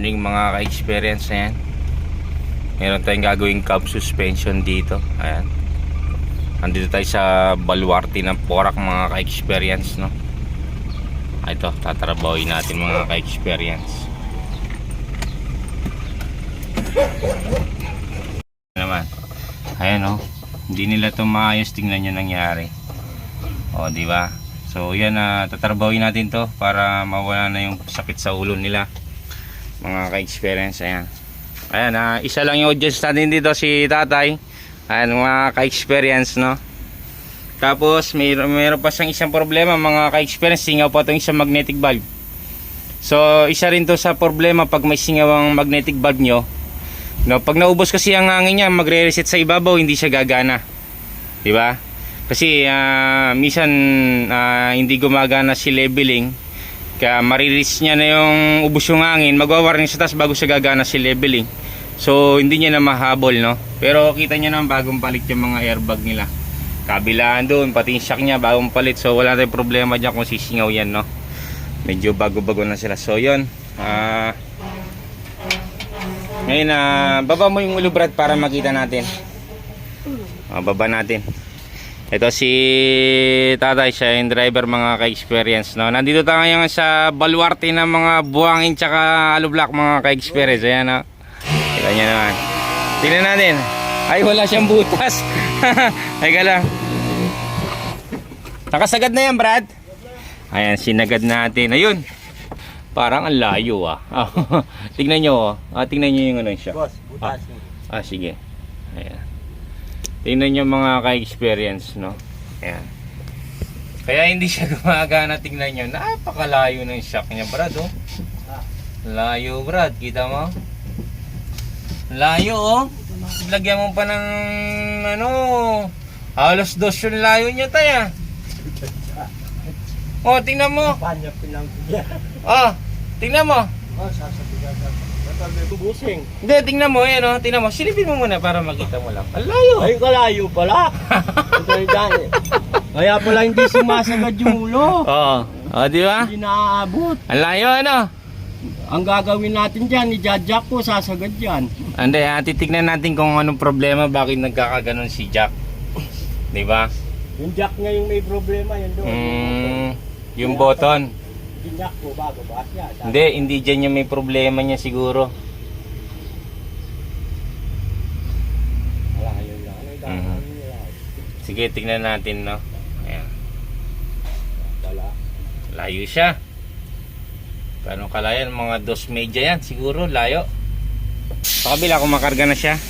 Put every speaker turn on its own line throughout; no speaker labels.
Morning mga ka-experience na yan. Meron tayong gagawing cab suspension dito. Ayan. Andito tayo sa baluarte ng Porak mga ka-experience no. Ah, Ito, tatrabawin natin mga ka-experience. naman. Ayan oh. Hindi nila to maayos tingnan nyo nangyari. O, di ba? So, yan na tatrabawin natin to para mawala na yung sakit sa ulo nila. Mga ka-experience, ayan. Ayan, ah, isa lang yung audience natin dito si Tatay. Ayan, mga ka-experience, no? Tapos, mayroon, mayroon pa siyang isang problema, mga ka-experience, singaw pa itong isang magnetic valve. So, isa rin to sa problema pag may singaw ang magnetic valve nyo. No, pag naubos kasi ang hangin niya, magre-reset sa ibabaw, hindi siya gagana. 'Di ba? Kasi ah, minsan ah, hindi gumagana si leveling. Kaya mariris niya na yung ubos yung hangin, magwawarning sa taas bago siya gagana si leveling. So hindi niya na mahabol, no? Pero kita niya naman bagong palit yung mga airbag nila. Kabilaan doon, pati yung shock niya bagong palit. So wala tayong problema diyan kung sisingaw yan, no? Medyo bago-bago na sila. So yun, ah ngayon na baba mo yung ulo Brad para makita natin. Ah, baba natin. Ito si Tatay, siya yung driver mga ka-experience. No? Nandito tayo ngayon sa baluarte ng mga buhangin tsaka alublock mga ka-experience. Ayan no? Kita nyo naman. Tingnan natin. Ay wala siyang butas. Teka lang. Nakasagad na yan Brad. Ayan, sinagad natin. Ayun. Parang ang layo ah. Ah, tingnan nyo oh. Ah, tingnan nyo yung ano siya.
Boss, butas mo.
Ah, sige. Ayan. Tingnan nyo mga ka-experience, no? Ayan. Kaya hindi siya gumagana, tingnan nyo. Napakalayo ng shock niya, Brad, oh. Layo, Brad. Kita mo? Layo, oh. Lagyan mo pa ng, ano, halos dos yung layo niya, taya. Oh, tingnan mo. Oh, tingnan mo.
Oh, sasabihan busing.
Hindi, tingnan mo, yan, oh. Tingnan mo. Silipin mo muna para makita mo lang. Ang layo.
Ay, kalayo pala. Ito yung daan. Kaya pala hindi sumasagad yung ulo.
Oo. Oh, di ba?
Hindi naaabot.
Ang layo, ano?
Ang gagawin natin dyan, i-jajak ko, sasagad yan.
Ande, ah, titignan natin kung anong problema, bakit nagkakaganon si Jack. Di ba?
Yung jack niya yung may problema, yun doon.
Mm, yung button.
Ginyak ko bago ba siya?
Hindi, hindi dyan yung may problema niya siguro.
Wala, yun lang. Ano yung
Mhm. Sige, tignan natin, no? Ayan.
Wala.
Layo siya. Paano kalayan? Mga dos media yan, siguro, layo. Sa kabila, kung makarga na siya.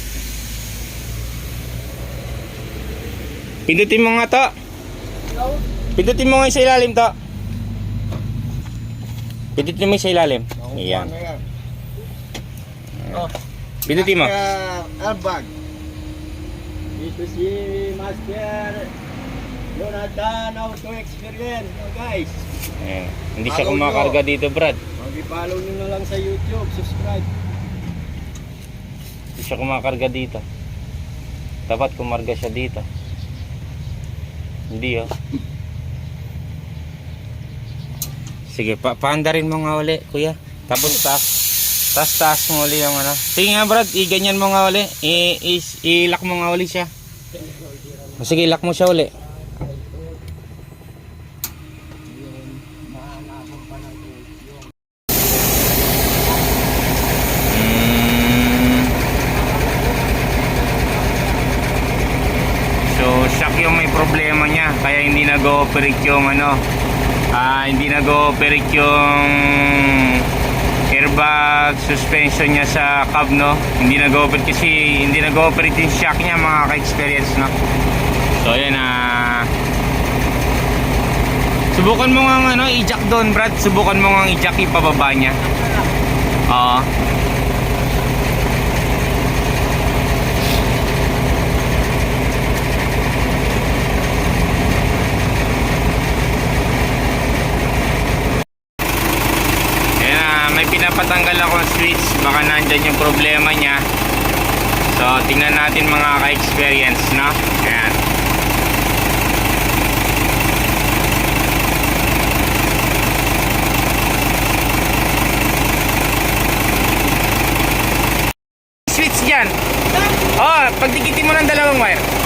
Pindutin mo nga to. Pindutin mo nga sa ilalim to. Pindutin mo sa ilalim. Ayan.
Ano yan? Oh.
Pindutin mo.
Airbag. Dito si Master Jonathan Auto Experience. Guys,
Ayan. Hindi siya kumakarga dito, Brad.
mag-follow nyo na lang sa YouTube. Subscribe.
Hindi siya kumakarga dito. Dapat kumarga siya dito. Hindi, oh. Sige, pa paanda rin mo nga uli, kuya. Tapos taas. Taas taas mo uli yung ano. Sige nga, Brad. I-ganyan mo nga uli. I-lock mo nga uli siya. Sige, lock mo siya uli. Mm. So, shock yung may problema niya. Kaya hindi nag-ooperate yung ano, hindi nag-ooperate yung airbag suspension niya sa cab, no? Hindi nag-ooperate kasi hindi nag-ooperate yung shock niya, mga ka-experience, no? So, yan, ah... subukan mo nga ano, i-jack doon, Brad. Subukan mo nga i-jack ipababa niya. Oo. Ayan switch baka nandyan yung problema niya. So tingnan natin mga ka-experience no? Ayan. Switch dyan. Oh pagdikitin mo ng dalawang wire.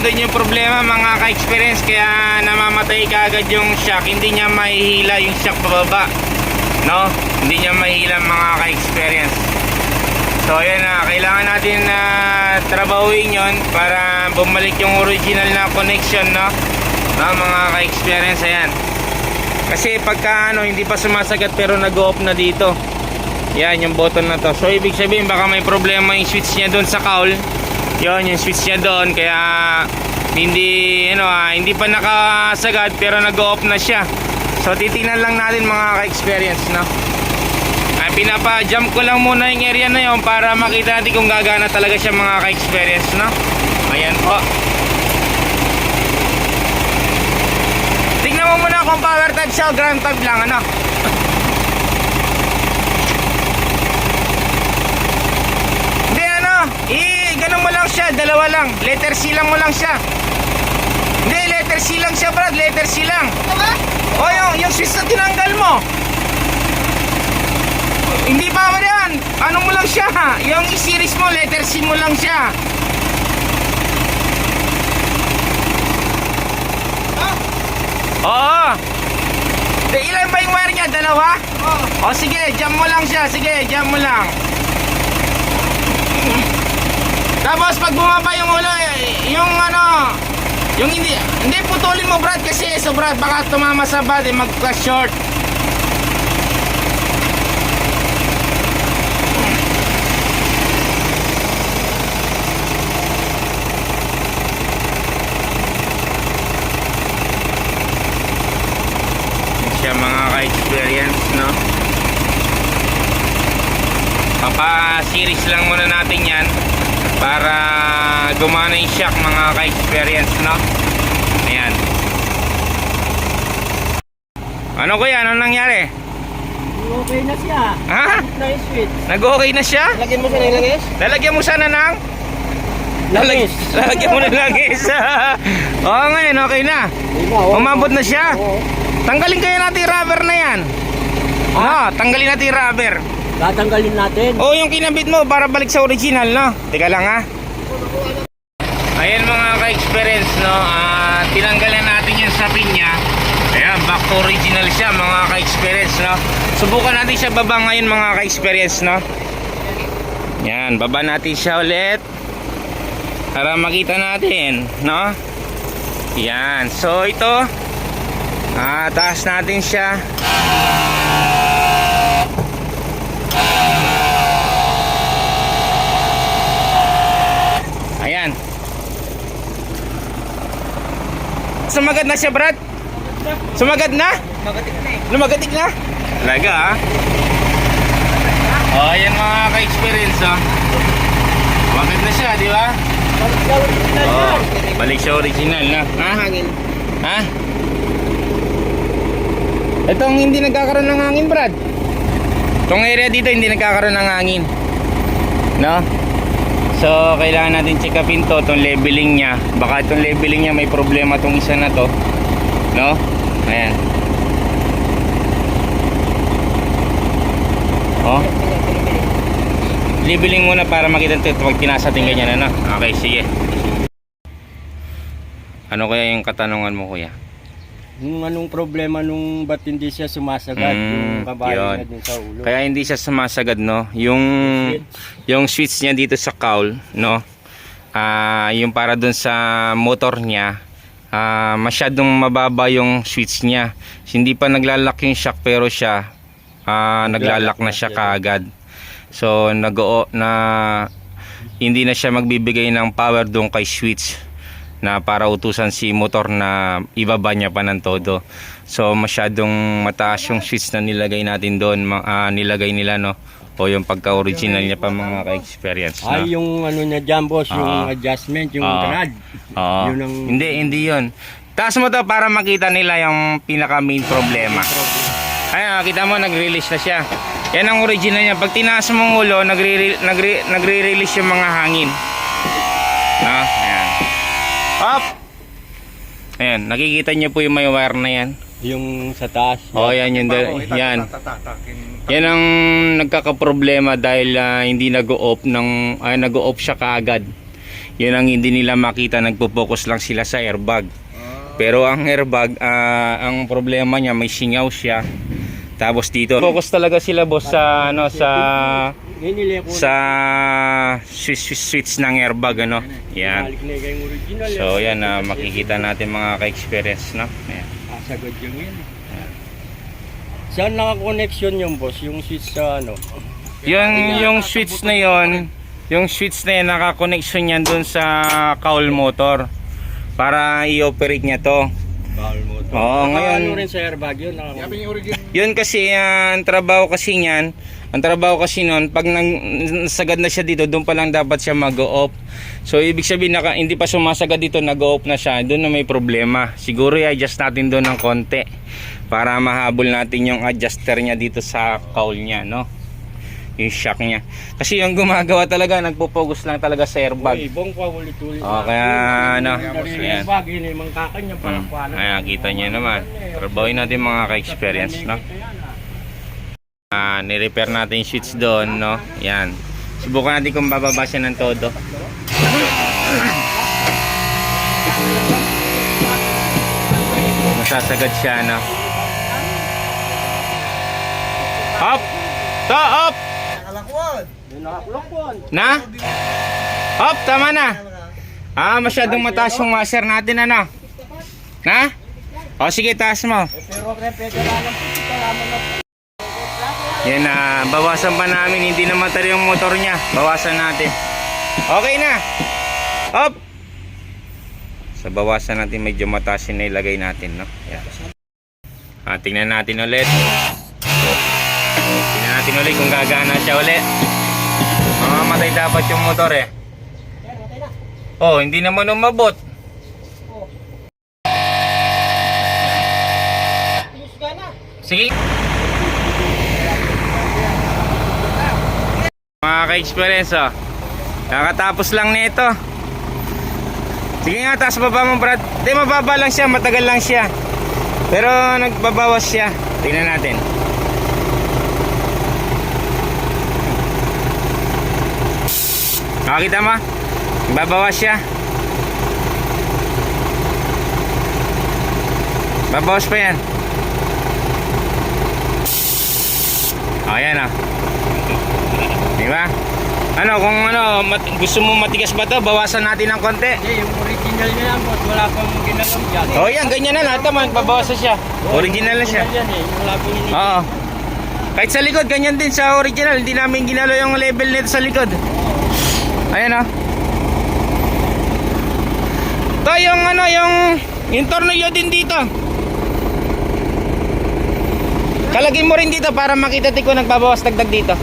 Nandun yung problema mga ka-experience kaya namamatay ka agad yung shock. Hindi niya mahihila yung shock pababa. No? Hindi niya mahihila mga ka-experience. So ayan na, kailangan natin na trabahuin yon para bumalik yung original na connection no? No, mga ka-experience ayan. Kasi pagka ano, hindi pa sumasagat pero nag-off na dito. Yan yung button na to. So ibig sabihin baka may problema yung switch niya doon sa cowl. Yon yung switch niya doon kaya hindi ano ah, hindi pa nakasagad pero nag-off na siya. So titingnan lang natin mga ka-experience no. Ay, pinapa-jump ko lang muna yung area na yon para makita natin kung gagana talaga siya mga ka-experience, no? Ayan po. Tingnan mo muna kung power type siya o ground type lang, ano? Hindi, ano? I, ganun mo lang siya, dalawa lang. Letter C lang mo lang siya. Hindi, letter C lang siya, Brad. Letter C lang. O, yung, yung switch na tinanggal mo. Hindi pa mo yan. Ano mo lang siya? Yung i-series mo, letter C mo lang siya. Oo. De, ilan ba yung wire niya? Dalawa? Oo. O sige, jam mo lang siya. Sige, jam mo lang. Tapos pag bumaba yung ulo, eh, yung ano, yung hindi, hindi putulin mo Brad kasi so Brad baka tumama sa bad eh, magka-short. siya mga ka-experience no papa-series lang muna natin yan para gumana yung shock mga ka-experience no? Ayan. Ano kuya? Ano nangyari?
Okay na siya.
ha?
Na yung switch.
nag-okay na siya?
Lagyan mo siya ng langis?
lalagyan mo sana ng?
Langis.
lalagyan mo ng langis. Oo ngayon okay na. Umabot na siya? Tanggalin kaya natin rubber na yan. No tanggalin natin rubber
Tatanggalin natin.
Oo, yung kinabit mo para balik sa original, no? Teka lang, ha? Ayan mga ka-experience, no? Ah, tinanggalan natin yung sapin niya. Ayan, back to original siya, mga ka-experience, no? Subukan natin siya baba ngayon, mga ka-experience, no? Yan, baba natin siya ulit. Para makita natin, no? Yan, so ito, ah, taas natin siya. Ayan. Sumagad na siya, Brad? Sumagad na?
Magatik na eh.
Lumagatik na? Talaga, ah. Oh, ayan mga ka-experience, oh. Sumagad na siya, di ba? Oh, balik siya original na. Ha?
Hangin.
Ha? Itong hindi nagkakaroon ng hangin, Brad. Itong area dito hindi nagkakaroon ng hangin. No? So, kailangan natin check upin to, itong leveling niya. Baka itong leveling niya may problema itong isa na to. No? Ayan. Oh. Leveling muna para makita ito pag tinasating ganyan, ano? Okay, sige. Ano kaya yung katanungan mo, kuya?
Yung anong problema nung ba't hindi siya sumasagad
Mm,
yung kabayo
yun.
niya dun sa ulo.
Kaya hindi siya sumasagad, no? Yung yung switch niya dito sa cowl, no? Ah, yung para dun sa motor niya, ah, masyadong mababa yung switch niya. Hindi pa naglalak yung shock pero siya ah, naglalak na siya kaagad. So nag na hindi na siya magbibigay ng power doon kay switch na para utusan si motor na ibaba niya pa ng todo. So masyadong mataas yung switch na nilagay natin doon, ah, nilagay nila no. O yung pagka-original niya pa mga ka-experience no.
Ay, yung ano niya dyan, boss, yung
Ah.
adjustment, yung
Ah.
trad.
Oo.
Yun ang-
Hindi, hindi yun. Taas mo to para makita nila yung pinaka main problema. Ayun, kita mo nag-release na siya. Yan ang original niya. Pag tinaas mo ang ulo, nagre- nagre- nagre-release yung mga hangin. No? Ayan. Up! Ayan, nakikita niyo po yung may wire na yan.
Yung sa taas.
O, yan yung, yan. Yan ang nagkakaproblema dahil ah, hindi nag-o-off ng ay nag-o-off siya kaagad. Yan ang hindi nila makita, nagpo-focus lang sila sa airbag. Pero ang airbag, ah, ang problema niya may singaw siya. Tapos dito, focus talaga sila boss sa ano sa. Sa switch, switch, switch ng airbag ano. Yan.
Original.
So yan na makikita natin mga ka-experience no. Ayan.
Asagad yung yan. Saan naka-connection yung boss? Yung switch sa ano?
Yung yung switch na yon, yung switch na yan naka-connection yan doon sa cowl motor para i-operate niya to.
Bawal mo to.
Oo, ngayon-
Ano rin sa airbag yun?
Yun kasi ah, ang trabaho kasi niyan, ang trabaho kasi noon pag nang sagad na siya dito, doon pa lang dapat siya mag-off. So ibig sabihin naka, hindi pa sumasagad dito, nag-off na siya. Doon na may problema. Siguro i-adjust natin doon ng konti para mahabol natin yung adjuster niya dito sa cowl niya, no? Yung shock niya. Kasi yung gumagawa talaga, nagpo-focus lang talaga sa airbag.
Uy, ibong pa ulit-ulit.
Oh, kaya ano, ayan.
airbag, yun yung mga kakanya
Hmm.
palakpanan.
Ayan, kita niyo naman. Trabawin natin mga ka-experience, no? Ah, ni-repair natin yung switch doon, no? Yan. Subukan natin kung bababa siya ng todo. Masasagad siya, no? Up! To, up! Na? Up, tama na. Ah, masyadong mataas yung washer natin, ano? Na? O, sige, taas mo.
Na.
Yan na, bawasan pa namin, hindi na matar yung motor niya. Bawasan natin. Okay na. Up! Sa bawasan natin, medyo mataas yung nailagay natin, no? Yan. Ah, tingnan natin ulit. Tingnan natin ulit kung gagana siya ulit. Mamamatay dapat yung motor eh. Oh, hindi naman umabot. Sige. Mga ka-experience oh. Nakatapos lang nito. Sige nga, taas baba mo Brad. Hindi, mababa lang siya, matagal lang siya. Pero nagbabawas siya. Tingnan natin. Nakakita mo? Babawas siya. Babawas pa yan. O, yan ah. Di ba? Ano, kung ano, mat- gusto mo matigas ba to, bawasan natin ng konti.
Hindi, yung original niya lang boss. Wala pang ginagawa dyan.
O, yan, ganyan na lahat naman, babawasan siya. Original na siya.
Yan eh. Yung
Oo. Kahit sa likod, ganyan din sa original. Hindi namin ginalo yung level nito sa likod. Ayan oh. To yung ano, yung yung tornilyo din dito. Kalagay mo rin dito para makita ko nagbabawas dagdag dito.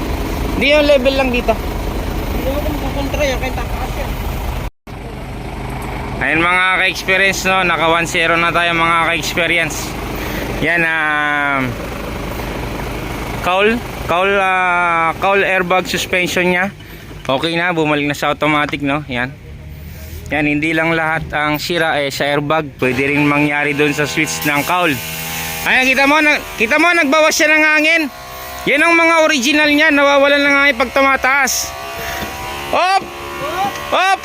Hindi yung level lang dito.
Hindi mo kung kukontra yan. Kahit takaas yan.
Ayun mga ka-experience no, naka 1-0 na tayo mga ka-experience. Yan um cowl, cowl ah, cowl airbag suspension niya. Okay na, bumalik na sa automatic no. Yan. Yan, hindi lang lahat ang sira eh sa airbag, pwede rin mangyari doon sa switch ng cowl. Ayan, kita mo, na, kita mo nagbawas siya ng hangin. Yan ang mga original niya, nawawalan ng hangin pag tumataas. Op! Op!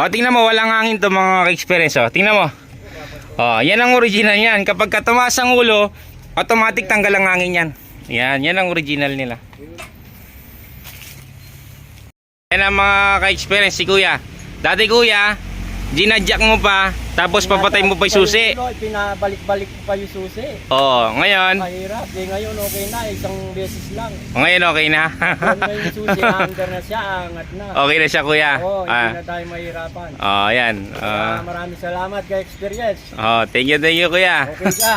O, tingnan mo, walang hangin to mga ka-experience. O, tingnan mo. O, yan ang original niyan. Kapag ka tumaas ang ulo, automatic tanggal ang hangin yan. Yan, yan ang original nila. Yan ang mga ka-experience si Kuya. Dati Kuya, ginadyak mo pa, tapos papatay mo pa yung susi.
Pinabalik-balik ko pa yung susi.
Oo, ngayon,
Mahirap. Di ngayon okay na. Isang beses lang.
ngayon okay na.
Na yung susi. Under na siya. Angat na.
okay na siya Kuya.
Oo, hindi
Ah,
na tayo mahirapan.
oh, yan.
Ah,
Ah,
maraming salamat kay experience.
oh, thank you, thank you Kuya.
Okay ka.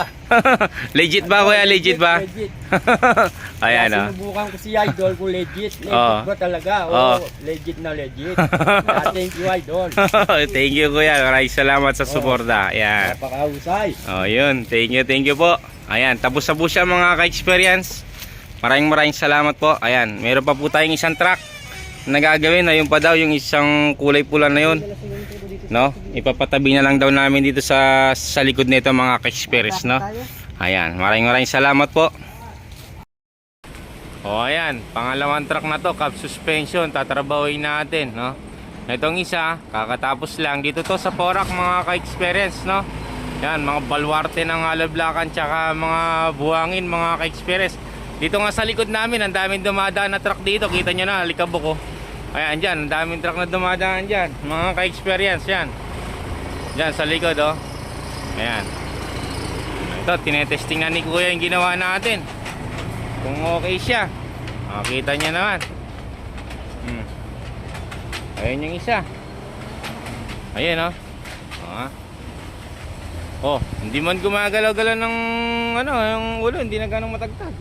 legit ba Kuya? Legit ba?
Legit.
Ayan
Kaya
oh.
sinubukan ko si Idol kung legit. Legit
Oo.
ba talaga? Oo,
Oo.
legit na legit. Kaya thank you Idol.
thank you kuya. Maraming salamat sa suporta. Ayan.
Napakahusay.
Oh, yun. Thank you, thank you po. Ayan, tapos na po siya mga ka-experience. Maraming maraming salamat po. Ayan, meron pa po tayong isang truck na gagawin. Ayun pa daw yung isang kulay pula na yun. no? Ipapatabi na lang daw namin dito sa sa likod nito mga ka-experience, no? Ayan, maraming maraming salamat po. O ayan, pangalawang truck na to, cap suspension, tatrabawin natin, no? Itong isa, kakatapos lang. Dito to sa Porac, mga ka-experience, no? Yan, mga balwarte ng alablakan, tsaka mga buhangin, mga ka-experience. Dito nga sa likod namin, ang daming dumadaan na truck dito. Kita nyo na, likabok ko. Ayan, dyan, ang daming truck na dumadaan dyan. Mga ka-experience, yan. Dyan, sa likod, oh. Ayan. Ito, tinetesting na ni Kuya yung ginawa natin. Kung okay siya. Makita niya naman. Ayan yung isa. Ayan oh. Ah. Oh, hindi man gumagalaw-galaw ng ano, yung ulo, hindi na ganong matagtag.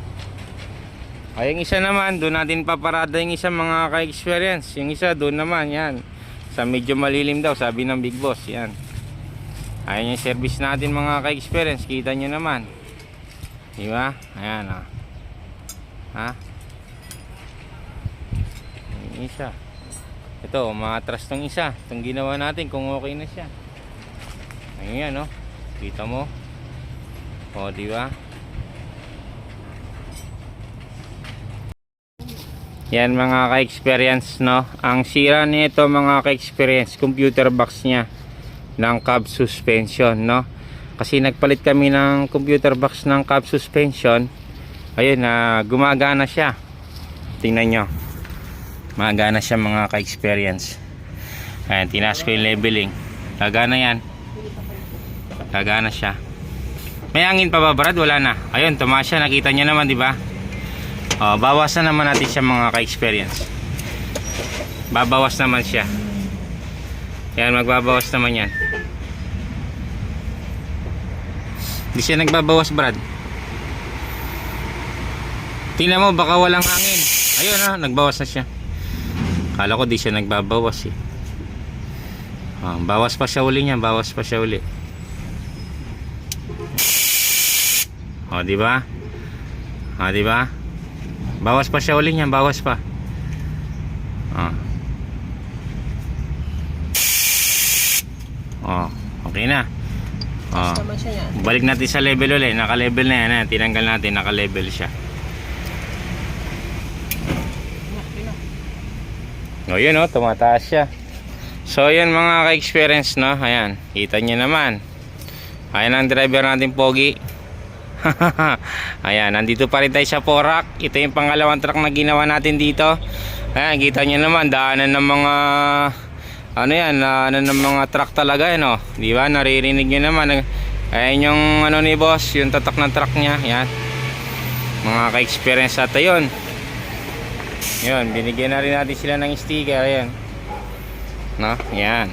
Ay, yung isa naman, doon natin paparada yung isa mga ka-experience. Yung isa doon naman, yan. Sa medyo malilim daw, sabi ng Big Boss, yan. Ayan yung service natin mga ka-experience, kita nyo naman. Di ba? Ayan ah. Ha? Yung isa. Ito, umatras tong isa. Itong ginawa natin kung okay na siya. Ayun yan, no? Kita mo? O, di ba? Yan mga ka-experience, no? Ang sira nito mga ka-experience, computer box niya ng cab suspension, no? Kasi nagpalit kami ng computer box ng cab suspension. Ayun, na gumagana siya. Tingnan nyo. Magana siya mga ka-experience. Ayan, tinaas ko yung leveling. Gagana yan. Gagana siya. May hangin pa ba, Brad? Wala na. Ayun, tumaas siya. Nakita nyo naman, di ba? Oh, bawasan naman natin siya mga ka-experience. Babawas naman siya. Yan, magbabawas naman yan. Hindi siya nagbabawas, Brad. Tingnan mo, baka walang hangin. Ayun na, nagbawas na siya. Kala ko di siya nagbabawas eh. Ah, bawas pa siya uli niya, bawas pa siya uli. O, di ba? O, di ba? Bawas pa siya uli niya, bawas pa. Ah. Oh, okay na. Oh. Balik natin sa level ulit. Naka-level na yan. eh. Tinanggal natin. Naka-level siya. O yun o. Tumataas siya. So yun mga ka-experience no. Ayan. Kita nyo naman. Ayan ang driver natin Pogi. Ayan. Nandito pa rin tayo sa Porac. Ito yung pangalawang truck na ginawa natin dito. Ayan. Kita nyo naman. Daanan ng mga ano yan, ano ng mga truck talaga yan oh. Di ba? Naririnig niyo naman. Ayan yung ano ni boss, yung tatak ng truck niya, yan. Mga ka-experience ata yun. Yun, binigyan na rin natin sila ng sticker, ayan. No? Yan.